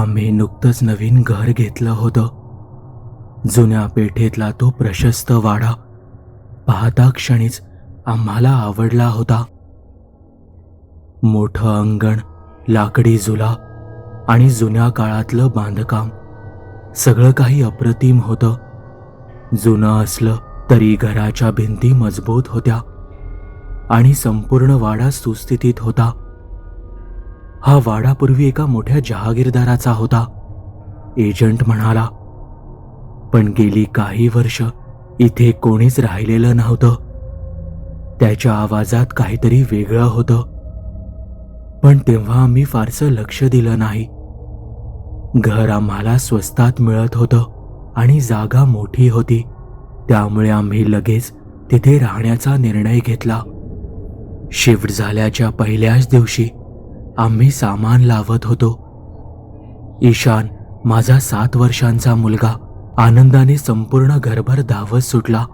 आम्ही नुकतंच नवीन घर घेतलं होतं. जुन्या पेठेतला तो प्रशस्त वाडा पाहता क्षणीच आम्हाला आवडला होता. मोठं अंगण लाकडी झुला आणि जुन्या काळातलं बांधकाम सगळं काही अप्रतिम होतं. जुनं असलं तरी घराच्या भिंती मजबूत होत्या आणि संपूर्ण वाडा सुस्थितीत होता. हा वाडा पूर्वी एका मोठ्या जहागीरदाराचा होता. एजंट म्हणाला पण गेली काही वर्ष इथे कोणीच राहिलेलं नव्हतं. त्याच्या आवाजात काहीतरी वेगळं होतं. पण तेव्हा आम्ही फारसं लक्ष दिलं नाही. घर आम्हाला स्वस्तात मिळत होतं आणि जागा मोठी होती. त्यामुळे आम्ही लगेच तिथे राहण्याचा निर्णय घेतला. शिफ्ट झाल्याच्या पहिल्याच दिवशी आम्ही सामान लावत होतो. ईशान माझा सात वर्षांचा मुलगा आनंदाने संपूर्ण घरभर धावत सुटला.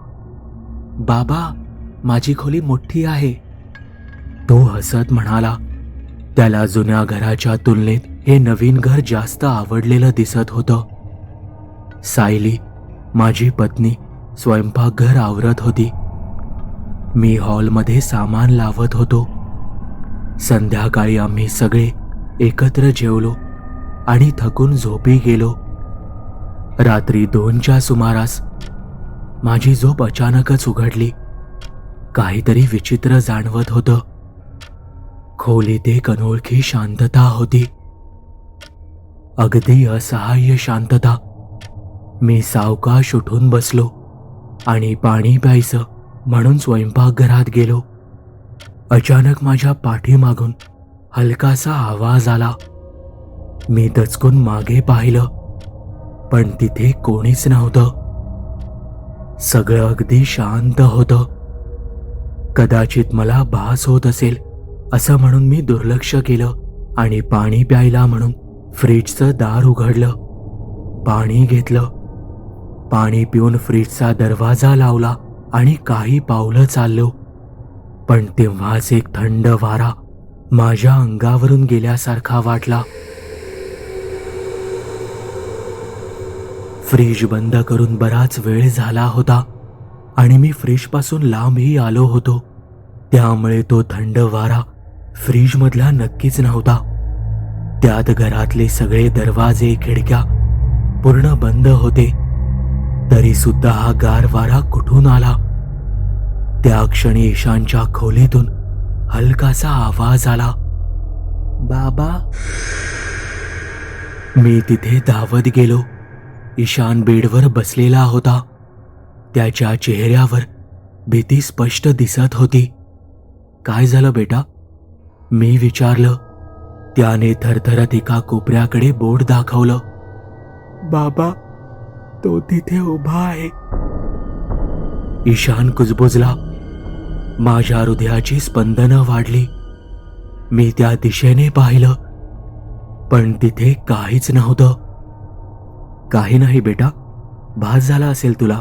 बाबा माझी खोली मोठी आहे. तो हसत म्हणाला. त्याला जुन्या घराच्या तुलनेत हे नवीन घर जास्त आवडलेलं दिसत होतं. सायली माझी पत्नी स्वयंपाकघर आवरत होती. मी हॉलमध्ये सामान लावत होतो. संध्याकाळी आम्ही सगळे एकत्र जेवलो आणि थकून झोपी गेलो. रात्री दोनच्या सुमारास माझी झोप अचानकच उघडली. काहीतरी विचित्र जाणवत होतं. खोलीत एक अनोळखी शांतता होती. अगदी असहाय्य शांतता. मी सावकाश उठून बसलो आणि पाणी प्यायचं म्हणून स्वयंपाकघरात गेलो. अचानक माझ्या पाठीमागून हलकासा आवाज आला. मी दचकून मागे पाहिलं पण तिथे कोणीच नव्हतं. सगळं अगदी शांत होतं. कदाचित मला भास होत असेल असं म्हणून मी दुर्लक्ष केलं आणि पाणी प्यायला म्हणून फ्रीजचं दार उघडलं. पाणी घेतलं. पाणी पिऊन फ्रीजचा दरवाजा लावला आणि काही पावलं चाललो. पण तेव्हाच एक थंड वारा माझ्या अंगावरून गेल्यासारखा वाटला. फ्रीज बंद करून बराच वेळ झाला होता आणि मी फ्रीजपासून लांबही आलो होतो. त्यामुळे तो थंड वारा फ्रीजमधला नक्कीच नव्हता. त्यात घरातले सगळे दरवाजे खिडक्या पूर्ण बंद होते. तरी सुद्धा हा गार वारा कुठून आला? त्या क्षणी ईशानच्या खोलीतून हलकासा आवाज आला. बाबा. मी तिथे धावत गेलो. ईशान बेडवर बसलेला होता. त्याच्या चेहऱ्यावर भीती स्पष्ट दिसत होती. काय झालं बेटा? मी विचारलं. त्याने थरथरत एका कोपऱ्याकडे बोट दाखवलं. बाबा तो तिथे उभा आहे. ईशान कुजबुजला. माझ्या हृदयाची स्पंदनं वाढली. मी त्या दिशेने पाहिलं. पण तिथे काहीच नव्हतं. काही नाही बेटा. भास झाला असेल तुला.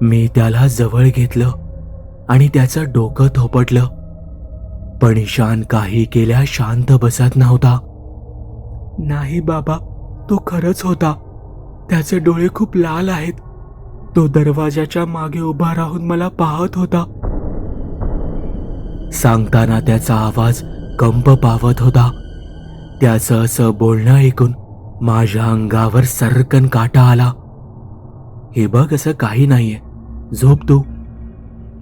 मी त्याला जवळ घेतलं आणि त्याचं डोकं थोपटलं. पण ईशान काही केल्या शांत बसत नव्हता. नाही बाबा तो खरंच होता. त्याचे डोळे खूप लाल आहेत. तो दरवाजाच्या मागे उभा राहून मला पाहत होता. सांगताना त्याचा आवाज कंप पावत होता. त्याचं असं बोलणं ऐकून माझ्या अंगावर सरकन काटा आला. हे बघ असं काही नाहीये. झोप तू.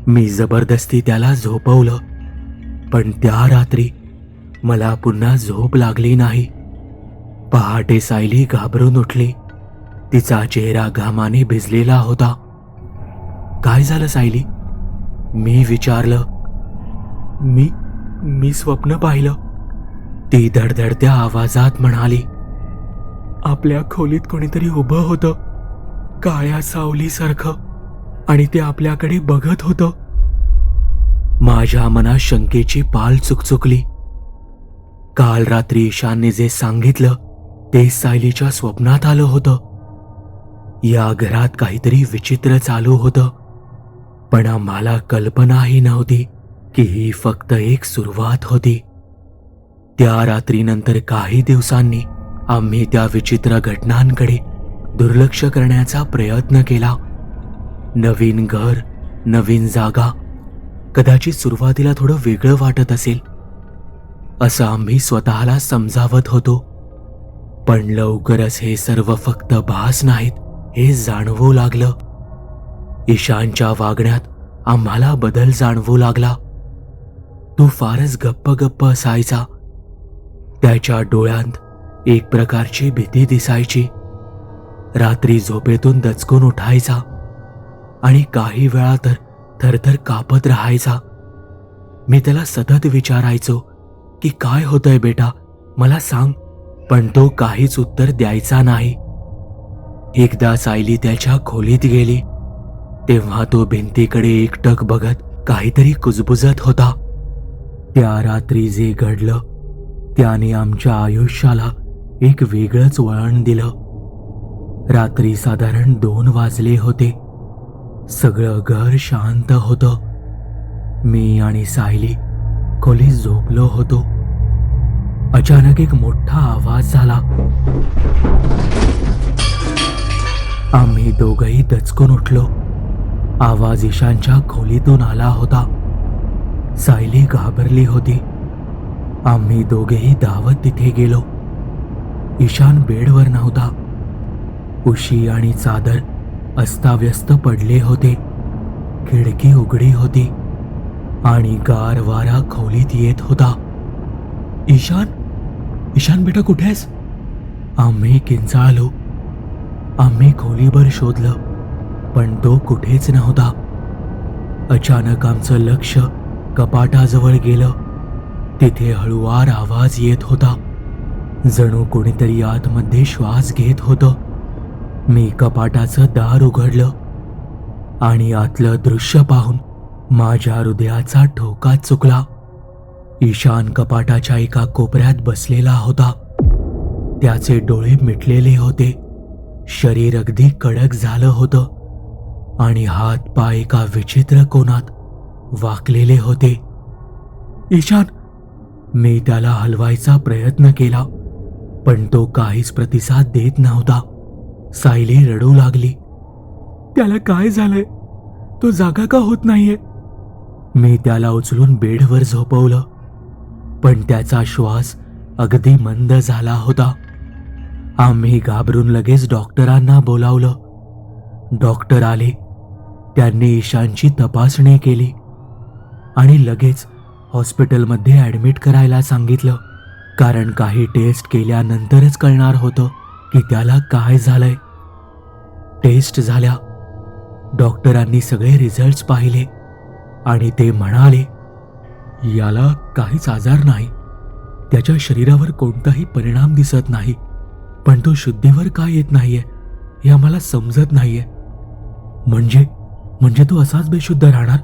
मी जबरदस्ती त्याला झोपवलं. पण त्या रात्री मला पुन्हा झोप लागली नाही. पहाटे सायली घाबरून उठली. तिचा चेहरा घामाने भिजलेला होता. काय झालं सायली? मी विचारलं. मी मी स्वप्न पाहिलं. ती धडधडत्या आवाजात म्हणाली आपल्या खोलीत कोणीतरी उभं होतं काळ्या सावलीसारखं आणि ते आपल्याकडे बघत होतं. माझ्या मनात शंकेची पाल चुकचुकली. काल रात्री ईशानने जे सांगितलं ते सायलीच्या स्वप्नात आलं होतं. या घरात काहीतरी विचित्र चालू होतं पण आम्हाला कल्पनाही नव्हती. की ही फक्त एक सुरुवात होती. त्या रात्रीनंतर काही दिवसांनी आम्ही त्या विचित्र घटनांकडे दुर्लक्ष करण्याचा प्रयत्न केला. नवीन घर नवीन जागा कदाचित सुरुवातीला थोडं वेगळं वाटत असेल असं आम्ही स्वतःला समजावत होतो. पण लवकरच हे सर्व फक्त भास नाहीत हे जाणवू लागलं. ईशानच्या वागण्यात आम्हाला बदल जाणवू लागला. तो फारच गप्प गप्प असायचा. त्याच्या डोळ्यांत एक प्रकारची भीती दिसायची. रात्री झोपेतून दचकून उठायचा आणि काही वेळा तर थरथर कापत राहायचा. मी त्याला सतत विचारायचो की काय होतंय बेटा मला सांग पण तो काहीच उत्तर द्यायचा नाही. एकदा सायली त्याच्या खोलीत गेली. तेव्हा तो भिंतीकडे एकटक बघत काहीतरी कुजबुजत होता. त्या रात्री जे घडलं त्याने आमच्या आयुष्याला एक वेगळंच वळण दिलं. रात्री साधारण दोन वाजले होते. सगळं घर शांत होतं. मी आणि सायली खोलीत झोपलो होतो. अचानक एक मोठा आवाज झाला. आम्ही दोघही दचकून उठलो. आवाज ईशानच्या खोलीतून आला होता. सायली घाबरली होती. आम्ही दोघेही धावत तिथे गेलो. ईशान बेडवर नव्हता. उशी आणि चादर अस्ताव्यस्त पडले होते. खिडकी उघडी होती आणि गार वारा खोलीत येत होता. ईशान? ईशान बेटा कुठे आहेस? आम्ही किंचाळलो. आम्ही खोलीभर शोधलं पण तो कुठेच नव्हता. अचानक आमचं लक्ष कपाटाजवळ गेलं. तिथे हळुवार आवाज येत होता. जणू कोणीतरी आतमध्ये श्वास घेत होतं. मी कपाटाचं दार उघडलं आणि आतलं दृश्य पाहून माझ्या हृदयाचा ठोका चुकला. ईशान कपाटाच्या एका कोपऱ्यात बसलेला होता. त्याचे डोळे मिटलेले होते. शरीर अगदी कडक झालं होतं आणि हात पाय एका विचित्र कोणात वाकलेले होते. ईशान मी त्याला हलवायचा प्रयत्न केला पण तो काहीच प्रतिसाद देत नव्हता. सायली रडू लागली. त्याला काय झालंय? तो जागा का होत नाहीये? मी त्याला उचलून बेडवर झोपवलं पण त्याचा श्वास अगदी मंद झाला होता. आम्ही घाबरून लगेच डॉक्टरांना बोलावलं. डॉक्टर आले. त्यांनी ईशानची तपासणी केली. आणि लगेच हॉस्पिटलमध्ये ॲडमिट करायला सांगितलं. कारण काही टेस्ट केल्यानंतरच कळणार होतं की त्याला काय झालंय. टेस्ट झाल्या. डॉक्टरांनी सगळे रिझल्ट्स पाहिले. आणि ते म्हणाले याला काहीच आजार नाही. त्याच्या शरीरावर कोणताही परिणाम दिसत नाही. पण तो शुद्धीवर का येत नाहीये हे आम्हाला समजत नाहीये. म्हणजे म्हणजे तो असाच बेशुद्ध राहणार?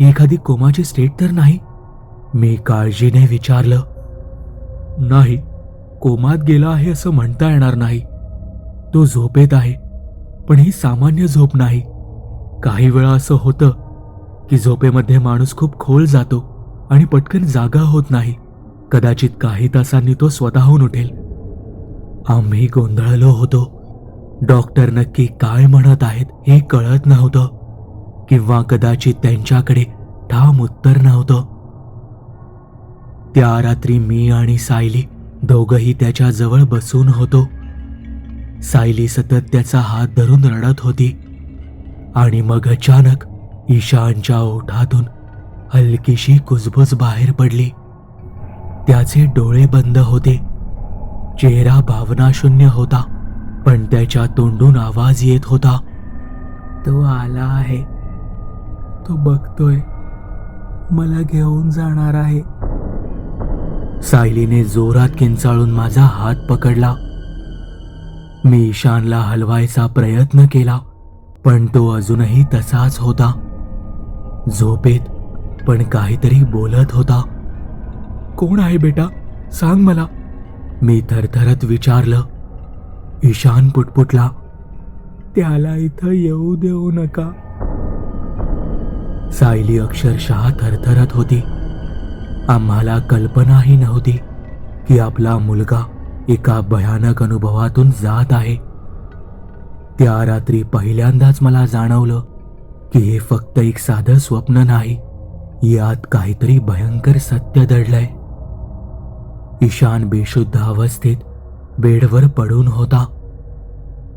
एखादी कोमाची स्टेट तर नाही? मी काळजीने विचारलं. नाही कोमात गेला आहे असं म्हणता येणार नाही. तो झोपेत आहे पण ही सामान्य झोप नाही. काही वेळा असं होतं की झोपेमध्ये माणूस खूप खोल जातो आणि पटकन जागा होत नाही. कदाचित काही तासांनी तो स्वतःहून उठेल. आम्ही गोंधळलो होतो. डॉक्टर नक्की काय म्हणत आहेत हे कळत नव्हतं. किंवा कदाचित त्यांच्याकडे ठाम उत्तर नव्हतं. त्या रात्री मी आणि सायली दोघही त्याच्याजवळ बसून होतो. सायली सतत त्याचा हात धरून रडत होती आणि मग अचानक ईशानच्या ओठातून हलकीशी कुजबुज बाहेर पडली. त्याचे डोळे बंद होते. चेहरा भावनाशून्य होता पण त्याच्या तोंडून आवाज येत होता. तो आला आहे. तो बघतोय. मला घेऊन जाणार आहे. सायलीने जोरात किंचाळून माझा हात पकडला. मी ईशानला हलवायचा प्रयत्न केला पण तो अजूनही तसाच होता. झोपेत पण काहीतरी बोलत होता. कोण आहे बेटा? सांग मला. मी थरथरत विचारलं. ईशान पुटपुटला त्याला इथं येऊ देऊ नका. सायली अक्षरशः थरथरत होती. आम्हाला कल्पनाही नव्हती की आपला मुलगा एका भयानक अनुभवातून जात आहे. त्या रात्री पहिल्यांदाच मला जाणवलं की हे फक्त एक साधं स्वप्न नाही यात काहीतरी भयंकर सत्य दडलंय. ईशान बेशुद्ध अवस्थेत बेडवर पडून होता.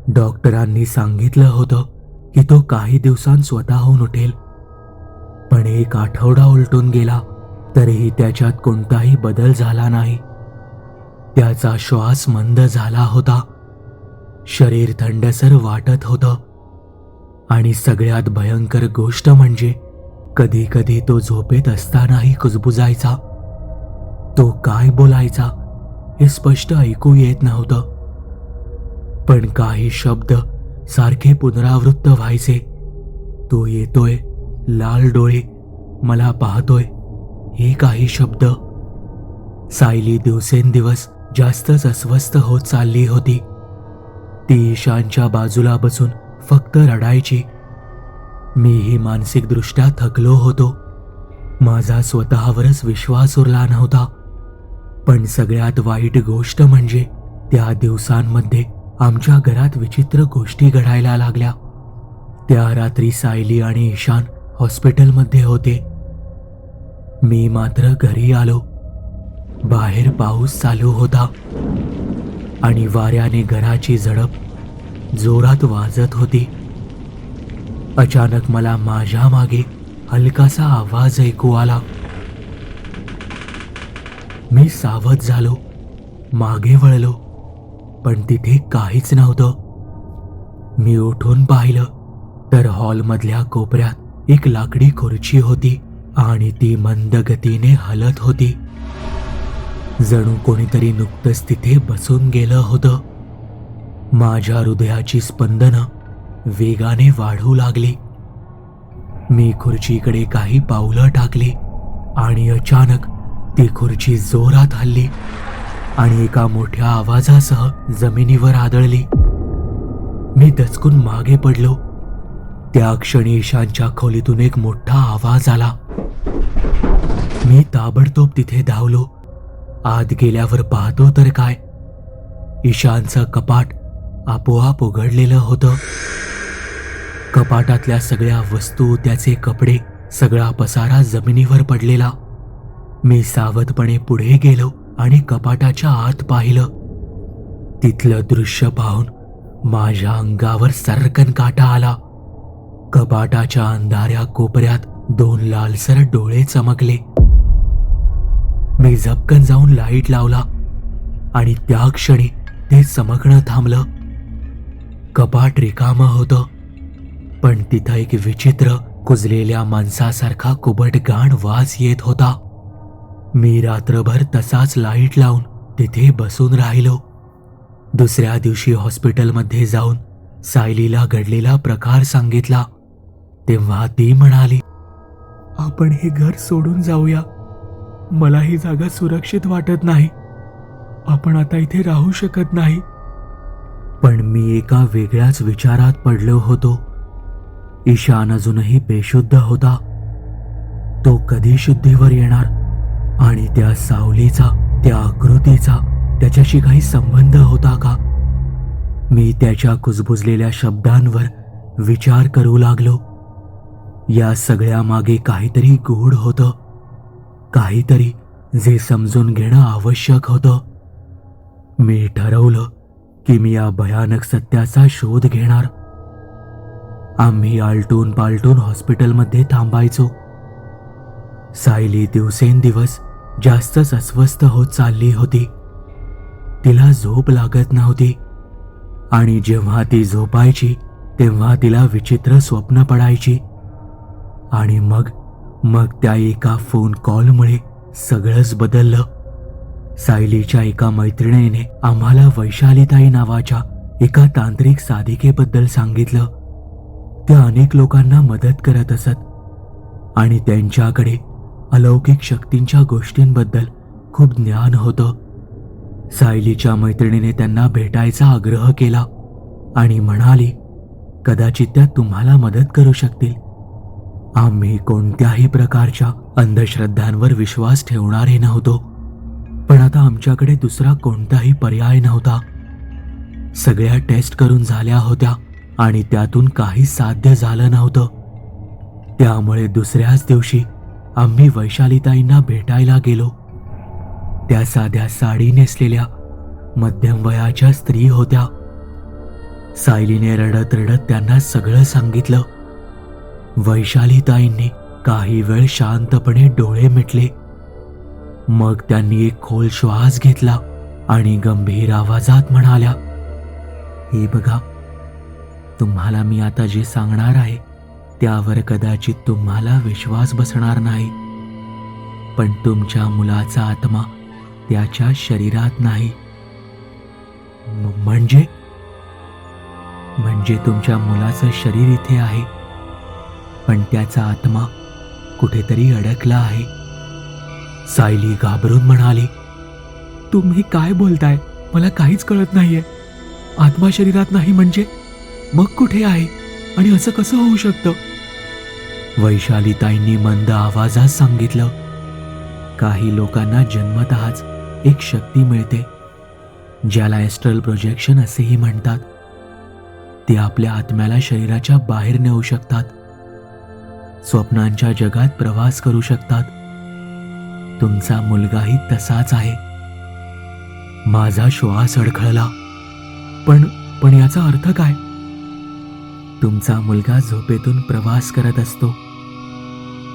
डॉक्टरांनी सांगितलं होतं की तो काही दिवसांत स्वतःहून उठेल. पण एक आठवडा उलटून गेला तरीही त्याच्यात कोणताही बदल झाला नाही. त्याचा श्वास मंद झाला होता. शरीर थंडसर वाटत होतं. आणि सगळ्यात भयंकर गोष्ट म्हणजे कधी कधी तो झोपेत असतानाही कुजबुजायचा. तो काय बोलायचा हे स्पष्ट ऐकू येत नव्हतं. पण काही शब्द सारखे पुनरावृत्त व्हायचे. तो येतोय लाल डोळे मला पाहतोय. हे काही शब्द. सायली दिवसेंदिवस जास्तच अस्वस्थ होत चालली होती. ती ईशानच्या बाजूला बसून फक्त रडायची. मीही मानसिकदृष्ट्या थकलो होतो. माझा स्वतःवरच विश्वास उरला नव्हता. पण सगळ्यात वाईट गोष्ट म्हणजे त्या दिवसांमध्ये आमच्या घरात विचित्र गोष्टी घडायला लागल्या. त्या रात्री सायली आणि ईशान हॉस्पिटलमध्ये होते. मी मात्र घरी आलो. बाहेर पाऊस चालू होता. आणि वाऱ्याने घराची झडप जोरात वाजत होती. अचानक मला माझ्या मागे हलकासा आवाज ऐकू आला. मी सावध झालो. मागे वळलो. पण तिथे काहीच नव्हतं. मी उठून पाहिलं तर हॉलमधल्या कोपऱ्यात एक लाकडी खुर्ची होती आणि ती मंद गतीने हलत होती. जणू कोणीतरी नुकतंच तिथे बसून गेलं होतं. माझ्या हृदयाची स्पंदनं वेगाने वाढू लागली. मी खुर्चीकडे काही पावलं टाकली आणि अचानक ती खुर्ची जोरात हल्ली आणि एका मोठ्या आवाजासह जमिनीवर आदळली. मी दचकून मागे पडलो. त्या क्षणी ईशानच्या खोलीतून एक मोठा आवाज आला. मी ताबडतोब तिथे धावलो. आत गेल्यावर पाहतो तर काय? ईशानचं कपाट आपोआप उघडलेलं होतं. कपाटातल्या सगळ्या वस्तू त्याचे कपडे सगळा पसारा जमिनीवर पडलेला. मी सावधपणे पुढे गेलो आणि कपाटाच्या आत पाहिलं. तिथलं दृश्य पाहून माझ्या अंगावर सरकन काटा आला. कपाटाच्या अंधाऱ्या कोपऱ्यात दोन लालसर डोळे चमकले. मी झपकन जाऊन लाइट लावला आणि त्या क्षणी ते चमकणं थांबलं. कपाट रिकामं होतं पण तिथं एक विचित्र कुजलेल्या माणसासारखा कुबट गाण वास येत होता. मी रात्रभर तसाच लाइट लावून तिथे बसून राहिलो. दुसऱ्या दिवशी हॉस्पिटलमध्ये जाऊन सायलीला घडलेला प्रकार सांगितला. तेव्हा ती म्हणाली आपण हे घर सोडून जाऊया. मला ही जागा सुरक्षित वाटत नाही. आपण आता इथे राहू शकत नाही. पण मी एका वेगळ्याच विचारात पडलो होतो. ईशान अजूनही बेशुद्ध होता. तो कधी शुद्धीवर येणार? आणि त्या सावलीचा त्या आकृतीचा त्याच्याशी काही संबंध होता का? मी त्याच्या कुजबुजलेल्या शब्दांवर विचार करू लागलो. या सगळ्या मागे काहीतरी गूढ होतं. काहीतरी जे समजून घेणं आवश्यक होतं. मी ठरवलं की मी या भयानक सत्याचा शोध घेणार. आम्ही आलटून पालटून हॉस्पिटलमध्ये थांबायचो. सायली दिवसेंदिवस जास्तच अस्वस्थ होत चालली होती. तिला झोप लागत नव्हती. आणि जेव्हा ती झोपायची तेव्हा तिला विचित्र स्वप्न पडायची. आणि मग मग त्या एका फोन कॉलमुळे सगळंच बदललं. सायलीच्या एका मैत्रिणीने आम्हाला वैशालीताई नावाच्या एका तांत्रिक साधिकेबद्दल सांगितलं. त्या अनेक लोकांना मदत करत असत आणि त्यांच्याकडे अलौकिक शक्तींच्या गोष्टींबद्दल खूप ज्ञान होतं. सायलीच्या मैत्रिणीने त्यांना भेटायचा आग्रह केला आणि म्हणाली कदाचित त्या तुम्हाला मदत करू शकतील. आम्ही कोणत्याही प्रकारच्या अंधश्रद्धांवर विश्वास ठेवणारे नव्हतो. पण आता आमच्याकडे दुसरा कोणताही पर्याय नव्हता. सगळ्या टेस्ट करून झाल्या होत्या आणि त्यातून काही साध्य झालं नव्हतं. त्यामुळे दुसऱ्याच दिवशी आम्ही वैशालीताईंना भेटायला गेलो. त्या साध्या साडी नेसलेल्या मध्यम वयाच्या स्त्री होत्या. सायलीने रडत रडत त्यांना सगळं सांगितलं. वैशालीताईंनी काही वेळ शांतपणे डोळे मिटले. मग त्यांनी एक खोल श्वास घेतला आणि गंभीर आवाजात म्हणाल्या हे बघा तुम्हाला मी आता जे सांगणार आहे त्यावर कदाचित तुम्हाला विश्वास बसणार नाही. पण तुमच्या मुलाचा आत्मा त्याच्या शरीरात नाही. म्हणजे? म्हणजे तुमच्या मुलाचं शरीर इथे आहे. पण त्याचा आत्मा कुठेतरी अडकला आहे. सायली घाबरून म्हणाली तुम्ही काय बोलताय? मला काहीच कळत नाहीये. आत्मा शरीरात नाही म्हणजे? मग कुठे आहे? आणि असं कसं होऊ शकतं? वैशालीताईंनी मंद आवाजात सांगितलं काही लोकांना जन्मतःच एक शक्ती मिळते ज्याला एस्ट्रल प्रोजेक्शन असेही म्हणतात. ते आपल्या आत्म्याला शरीराच्या बाहेर नेऊ शकतात. स्वप्नांच्या जगात प्रवास करू शकतात. तुमचा मुलगाही तसाच आहे. माझा श्वास अडखळला. पण पण याचा अर्थ काय? तुमचा मुलगा झोपेतून प्रवास करत असतो.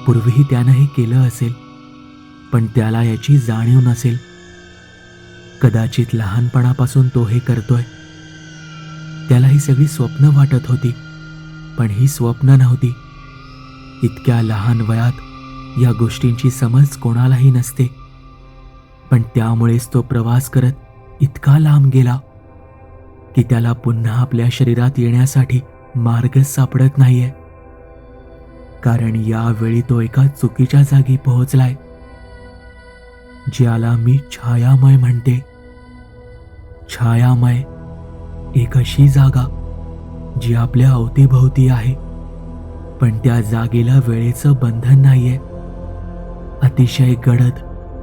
पूर्वीही त्यानं हे केलं असेल. पण त्याला याची जाणीव नसेल. कदाचित लहानपणापासून तो हे करतोय. त्याला ही सगळी स्वप्न वाटत होती. पण ही स्वप्न नव्हती. इतक्या लहान वयात या गोष्टींची समज कोणालाही नसते. पण त्यामुळेच तो प्रवास करत इतका लांब गेला की त्याला पुन्हा आपल्या शरीरात येण्यासाठी मार्गच सापडत नाहीये. कारण यावेळी तो एका चुकीच्या जागी पोहोचलाय ज्याला मी छायामय म्हणते. छायामय एक अशी जागा जी आपल्या अवतीभोवती आहे. पण त्या जागेला वेळेचं बंधन नाहीये. अतिशय गडद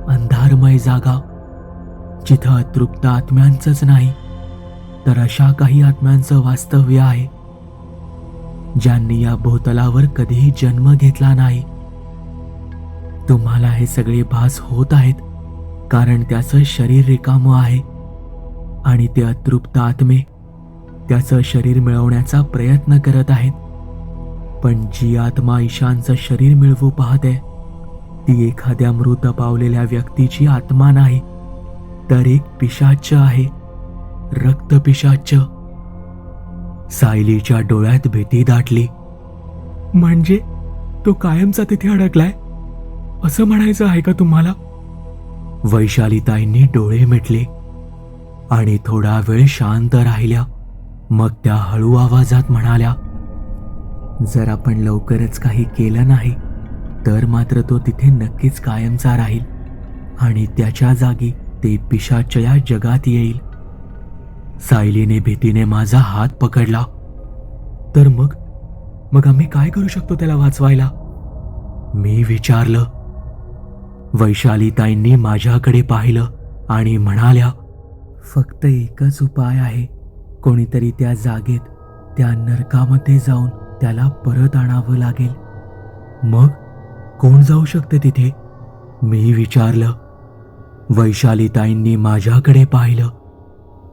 अंधारमय जागा. जिथं अतृप्त आत्म्यांचंच नाही तर अशा काही आत्म्यांचं वास्तव्य आहे. ज्यांनी या भूतलावर कधीही जन्म घेतला नाही. तुम्हाला हे सगळे भास होत आहेत कारण त्याचं शरीर रिकामं आहे. आणि ते अतृप्त आत्मे त्याचं शरीर मिळवण्याचा प्रयत्न करत आहेत. पण जी आत्मा ईशानचं शरीर मिळवू पाहते ती एखाद्या मृत पावलेल्या व्यक्तीची आत्मा नाही तर एक पिशाच आहे रक्त पिशाच. सायलीच्या डोळ्यात भीती दाटली. म्हणजे तो कायमचा तिथे अडकलाय? असं म्हणायचं आहे का तुम्हाला? वैशालीताईंनी डोळे मिटले आणि थोडा वेळ शांत राहिल्या मग त्या हळू आवाजात म्हणाल्या जर आपण लवकरच काही केलं नाही तर मात्र तो तिथे नक्कीच कायमचा राहील आणि त्याच्या जागी ते पिशाचया जगात येईल. सायलीने भीतीने माझा हात पकडला. तर मग? मग आम्ही काय करू शकतो त्याला वाचवायला? मी विचारलं. वैशालीताईंनी माझ्याकडे पाहिलं आणि म्हणाल्या फक्त एकच उपाय आहे कोणीतरी त्या जागेत त्या नरकामध्ये जाऊन त्याला परत आणावं लागेल. मग कोण जाऊ शकते तिथे? मी विचारलं. वैशालीताईंनी माझ्याकडे पाहिलं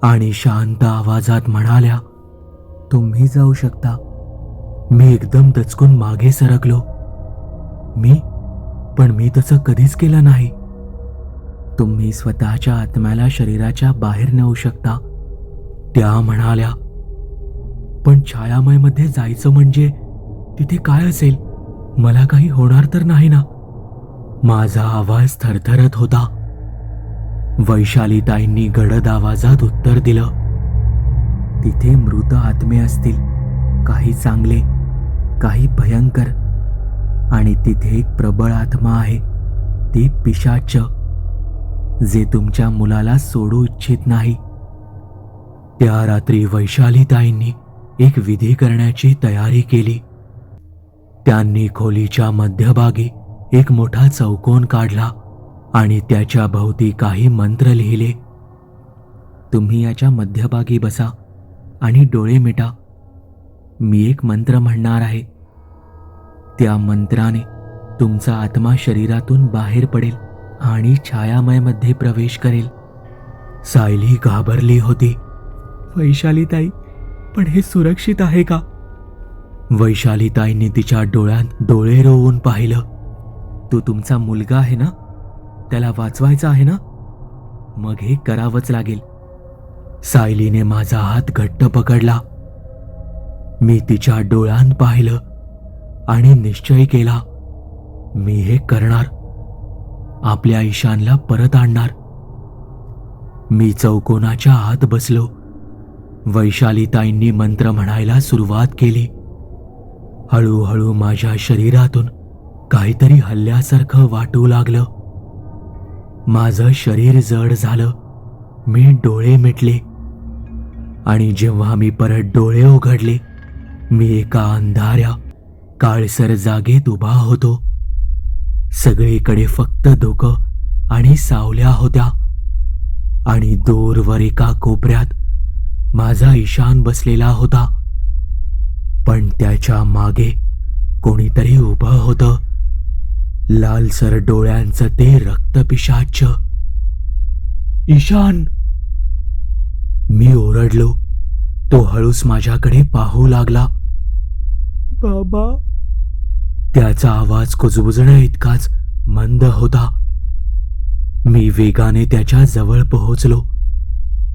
आणि शांत आवाजात म्हणाल्या तुम्ही जाऊ शकता. मी एकदम दचकून मागे सरकलो. मी? पण मी तसं कधीच केलं नाही. तुम्ही स्वतःच्या आत्म्याला शरीराच्या बाहेर नेऊ शकता. त्या म्हणाल्या. पण छायामयमध्ये जायचं म्हणजे तिथे काय असेल? मला काही होणार तर नाही ना? माझा आवाज थरथरत होता. वैशालीताईंनी गडद आवाजात उत्तर दिलं. तिथे मृत आत्मे असतील. काही चांगले काही भयंकर. आणि तिथे एक प्रबळ आत्मा आहे. ते पिशाच. जे तुमच्या मुलाला सोडू इच्छित नाही. त्या रात्री वैशालीताईंनी एक विधी करण्याची तयारी केली. त्यांनी खोलीच्या मध्यभागी एक मोठा चौकोन काढला आणि त्याच्या भोवती काही मंत्र लिहिले. तुम्ही याच्या मध्यभागी बसा आणि डोळे मिटा. मी एक मंत्र म्हणणार आहे. त्या मंत्राने तुमचा आत्मा शरीरातून बाहेर पडेल आणि छायामयमध्ये प्रवेश करेल. सायली घाबरली होती. वैशालीताई पण हे सुरक्षित आहे का? वैशालीताईंनी तिच्या डोळ्यात डोळे रोवून पाहिलं. तो तुमचा मुलगा आहे ना? त्याला वाचवायचा आहे ना? मग हे करावंच लागेल. सायलीने माझा हात घट्ट पकडला. मी तिच्या डोळ्यात पाहिलं आणि निश्चय केला. मी हे करणार. आपल्या ईशानला परत आणणार. मी चौकोनाच्या आत बसलो. वैशालीताईंनी मंत्र म्हणायला सुरुवात केली. हळूहळू माझ्या शरीरातून काहीतरी हल्ल्यासारखं वाटू लागलं. माझं शरीर जड झालं. मी डोळे मिटले. आणि जेव्हा मी परत डोळे उघडले मी एका अंधाऱ्या काळसर जागेत उभा होतो. सगळीकडे फक्त धुकं आणि सावल्या होत्या. आणि दूरवर एका कोपऱ्यात माझा ईशान बसलेला होता. पण त्याच्यामागे कोणीतरी उभं होतं. लालसर डोळ्यांचं ते रक्तपिशाच ईशान! मी ओरडलो. तो हळूच माझ्याकडे पाहू लागला. बाबा! त्याचा आवाज कुजबुजण्या इतकाच मंद होता. मी वेगाने त्याच्याजवळ पोहोचलो.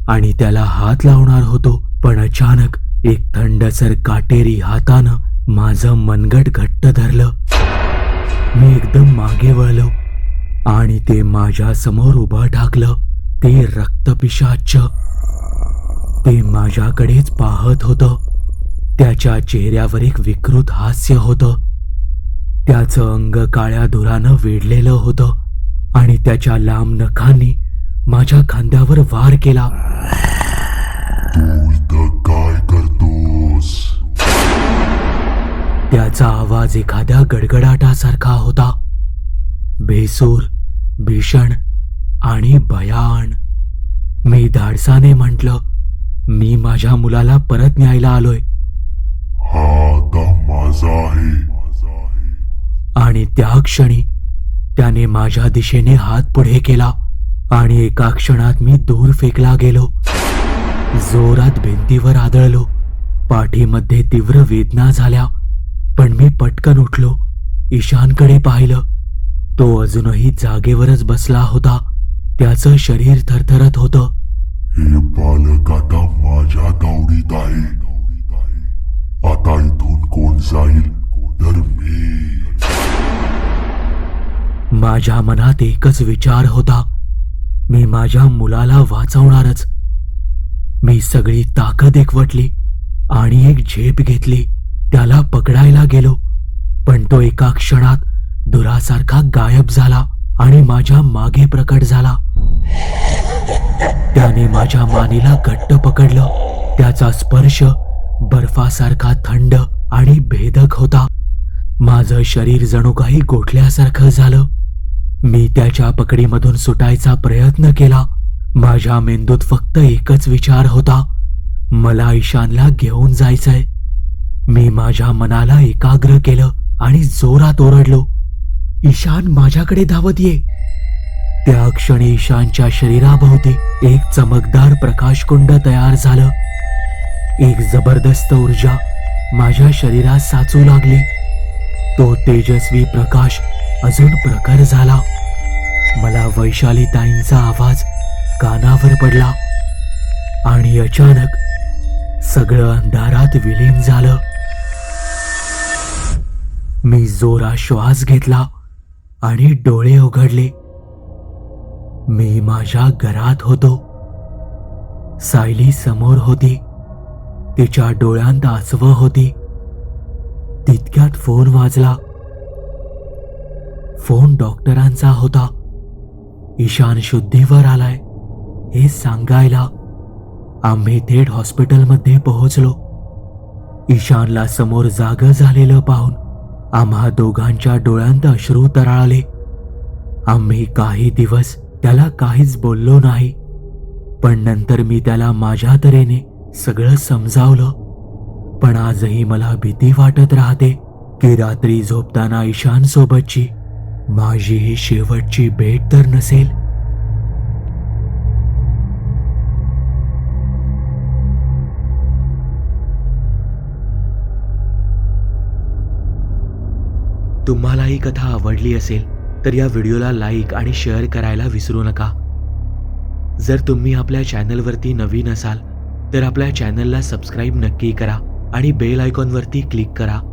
आणि त्याला हात लावणार होतो पण अचानक एक थंडसर काटेरी हातानं माझं मनगट घट्ट धरलं. मी एकदम मागे वळलो आणि ते माझ्यासमोर उभं ठाकलं. ते रक्तपिशाच. ते माझ्याकडेच पाहत होतं. त्याच्या चेहऱ्यावर एक विकृत हास्य होतं. त्याचं अंग काळ्या धुरानं वेढलेलं होतं आणि त्याच्या लांब नखांनी माझ्या खांद्यावर वार केला. तू काय करतोस? त्याचा आवाज एखाद्या गडगडाटासारखा होता. बेसूर भीषण आणि भयान. मी धाडसाने म्हटलं मी माझ्या मुलाला परत न्यायला आलोय. हा आता माझा आहे. आणि त्या क्षणी त्याने माझ्या दिशेने हात पुढे केला. आणि एका क्षणात मी दूर फेकला गेलो. जोरात भिंतीवर आदळलो. पाठीमध्ये तीव्र वेदना झाल्या. पण मी पटकन उठलो. ईशानकडे पाहिलं. तो अजूनही जागेवरच बसला होता. त्याचं शरीर थरथरत होतं. हे बालक आता माझ्या तावडीत आहे. आता इथून कोण जाईल? तर मी. माझ्या मनात एकच विचार होता. मी माझ्या मुलाला वाचवणारच. मी सगळी ताकद एकवटली आणि एक झेप घेतली. त्याला पकडायला गेलो. पण तो एका क्षणात दुरासारखा गायब झाला आणि माझ्या मागे प्रकट झाला. त्याने माझ्या मानेला घट्ट पकडलं. त्याचा स्पर्श बर्फासारखा थंड आणि भेदक होता. माझं शरीर जणू काही गोठल्यासारखं झालं. मी त्याच्या पकडीमधून सुटायचा प्रयत्न केला. माझ्या मेंदूत फक्त एकच विचार होता. मला ईशानला घेऊन जायचंय. मी माझ्या मनाला एकाग्र केलं आणि जोरात ओरडलो ईशान माझ्याकडे धावत ये. त्या क्षणी ईशानच्या शरीराभोवती एक चमकदार प्रकाशकुंड तयार झालं. एक जबरदस्त ऊर्जा माझ्या शरीरात साचू लागली. तो तेजस्वी प्रकाश अजून प्रखर झाला. मला वैशाली ताईंचा आवाज कानावर पडला. आणि अचानक सगळं अंधारात विलीन झालं. मी जोरा श्वास घेतला आणि डोळे उघडले. मी माझ्या घरात होतो. सायली समोर होती. तिच्या डोळ्यांत आसवं होती. तितक्यात फोन वाजला. फोन डॉक्टरांचा होता. ईशान शुद्धीवर आलाय. हे सांगायला आम्ही थेट हॉस्पिटलमध्ये पोहोचलो. ईशानला समोर जाग झालेलं पाहून आम्हा दोघांच्या डोळ्यांत अश्रू तराळले. आम्ही काही दिवस त्याला काहीच बोललो नाही पण नंतर मी त्याला माझ्या तऱ्हेने सगळं समजावलं. पण आजही मला भीती वाटत राहते की रात्री झोपताना ईशान सोबतची माझी ही शेवटची भेट तर नसेल. तुम्हाला ही कथा आवडली असेल तर या व्हिडिओला लाईक आणि शेअर करायला विसरू नका. जर तुम्ही आपल्या चॅनलवरती नवीन असाल तर आपल्या चॅनलला सबस्क्राईब नक्की करा आणि बेल आयकॉनवरती क्लिक करा.